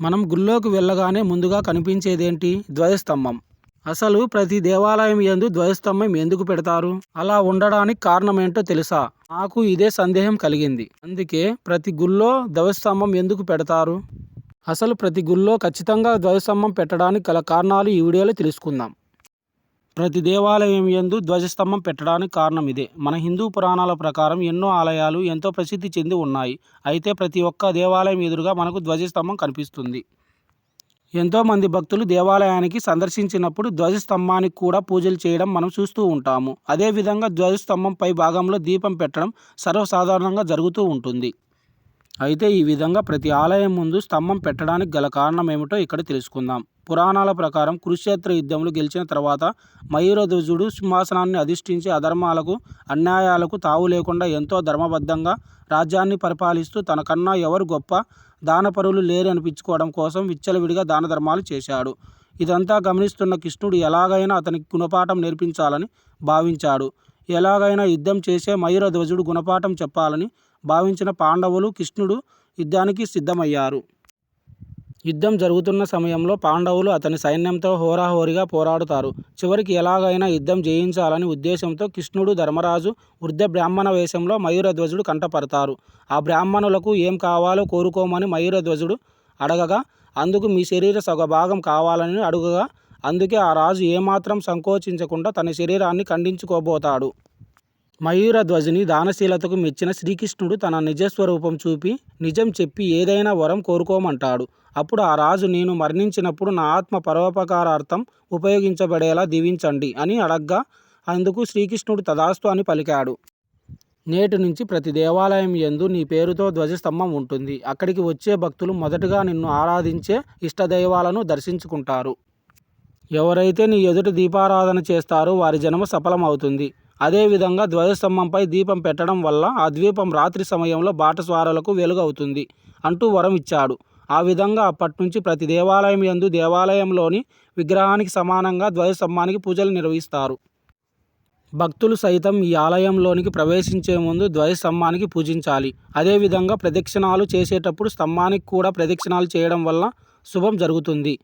మనం గుళ్ళోకి వెళ్ళగానే ముందుగా కనిపించేదేంటి? ధ్వజస్తంభం. అసలు ప్రతి దేవాలయం యందు ధ్వజస్తంభం ఎందుకు పెడతారు? అలా ఉండడానికి కారణమేంటో తెలుసా? నాకు ఇదే సందేహం కలిగింది. అందుకే ప్రతి గుళ్ళో ధ్వజస్తంభం ఎందుకు పెడతారు? అసలు ప్రతి గుళ్ళో ఖచ్చితంగా ధ్వజస్తంభం పెట్టడానికి గల కారణాలు ఈ వీడియోలో తెలుసుకుందాం. ప్రతి దేవాలయం యందు ధ్వజస్తంభం పెట్టడానికి కారణం ఇదే. మన హిందూ పురాణాల ప్రకారం ఎన్నో ఆలయాలు ఎంతో ప్రసిద్ధి చెంది ఉన్నాయి. అయితే ప్రతి ఒక్క దేవాలయం ఎదురుగా మనకు ధ్వజస్తంభం కనిపిస్తుంది. ఎంతోమంది భక్తులు దేవాలయానికి సందర్శించినప్పుడు ధ్వజస్తంభానికి కూడా పూజలు చేయడం మనం చూస్తూ ఉంటాము. అదేవిధంగా ధ్వజస్తంభం పై భాగంలో దీపం పెట్టడం సర్వసాధారణంగా జరుగుతూ ఉంటుంది. అయితే ఈ విధంగా ప్రతి ఆలయం ముందు స్తంభం పెట్టడానికి గల కారణం ఏమిటో ఇక్కడ తెలుసుకుందాం. పురాణాల ప్రకారం కురుక్షేత్ర యుద్ధంలో గెలిచిన తర్వాత మయూరధ్వజుడు సింహాసనాన్ని అధిష్ఠించి అధర్మాలకు అన్యాయాలకు తావు లేకుండా ఎంతో ధర్మబద్ధంగా రాజ్యాన్ని పరిపాలిస్తూ తనకన్నా ఎవరు గొప్ప దానపరులు లేరు అనిపించుకోవడం కోసం విచ్చలవిడిగా దాన ధర్మాలు చేశాడు. ఇదంతా గమనిస్తున్న కృష్ణుడు ఎలాగైనా అతనికి గుణపాఠం నేర్పించాలని భావించాడు. ఎలాగైనా యుద్ధం చేసే మయూరధ్వజుడు గుణపాఠం చెప్పాలని భావించిన పాండవులు కృష్ణుడు యుద్ధానికి సిద్ధమయ్యారు. యుద్ధం జరుగుతున్న సమయంలో పాండవులు అతని సైన్యంతో హోరాహోరీగా పోరాడుతారు. చివరికి ఎలాగైనా యుద్ధం జయించాలని ఉద్దేశంతో కృష్ణుడు ధర్మరాజు వృద్ధ బ్రాహ్మణ వేషంలో మయూరధ్వజుడు కంటపడతారు. ఆ బ్రాహ్మణులకు ఏం కావాలో కోరుకోమని మయూరధ్వజుడు అడగగా అందుకు మీ శరీర సగభాగం కావాలని అడుగగా అందుకే ఆ రాజు ఏమాత్రం సంకోచించకుండా తన శరీరాన్ని ఖండించుకోబోతాడు. మయూరధ్వజుని దానశీలతకు మెచ్చిన శ్రీకృష్ణుడు తన నిజస్వరూపం చూపి నిజం చెప్పి ఏదైనా వరం కోరుకోమంటాడు. అప్పుడు ఆ రాజు నేను మరణించినప్పుడు నా ఆత్మ పరోపకారార్థం ఉపయోగించబడేలా దీవించండి అని అడగ్గా అందుకు శ్రీకృష్ణుడు తదాస్తు అని పలికాడు. నేటి నుంచి ప్రతి దేవాలయం యందు నీ పేరుతో ధ్వజస్తంభం ఉంటుంది. అక్కడికి వచ్చే భక్తులు మొదటగా నిన్ను ఆరాధించే ఇష్టదైవాలను దర్శించుకుంటారు. ఎవరైతే నీ ఎదుట దీపారాధన చేస్తారో వారి జన్మ సఫలం అవుతుంది అదేవిధంగా ధ్వజస్తంభంపై దీపం పెట్టడం వల్ల ఆ ద్వీపం రాత్రి సమయంలో బాటస్వారులకు వెలుగవుతుంది అంటూ వరం ఇచ్చాడు. ఆ విధంగా అప్పటి నుంచి ప్రతి దేవాలయం యందు దేవాలయంలోని విగ్రహానికి సమానంగా ధ్వజస్తంభానికి పూజలు నిర్వహిస్తారు. భక్తులు సైతం ఈ ఆలయంలోనికి ప్రవేశించే ముందు ధ్వజస్తంభానికి పూజించాలి. అదేవిధంగా ప్రదక్షిణాలు చేసేటప్పుడు స్తంభానికి కూడా ప్రదక్షిణాలు చేయడం వల్ల శుభం జరుగుతుంది.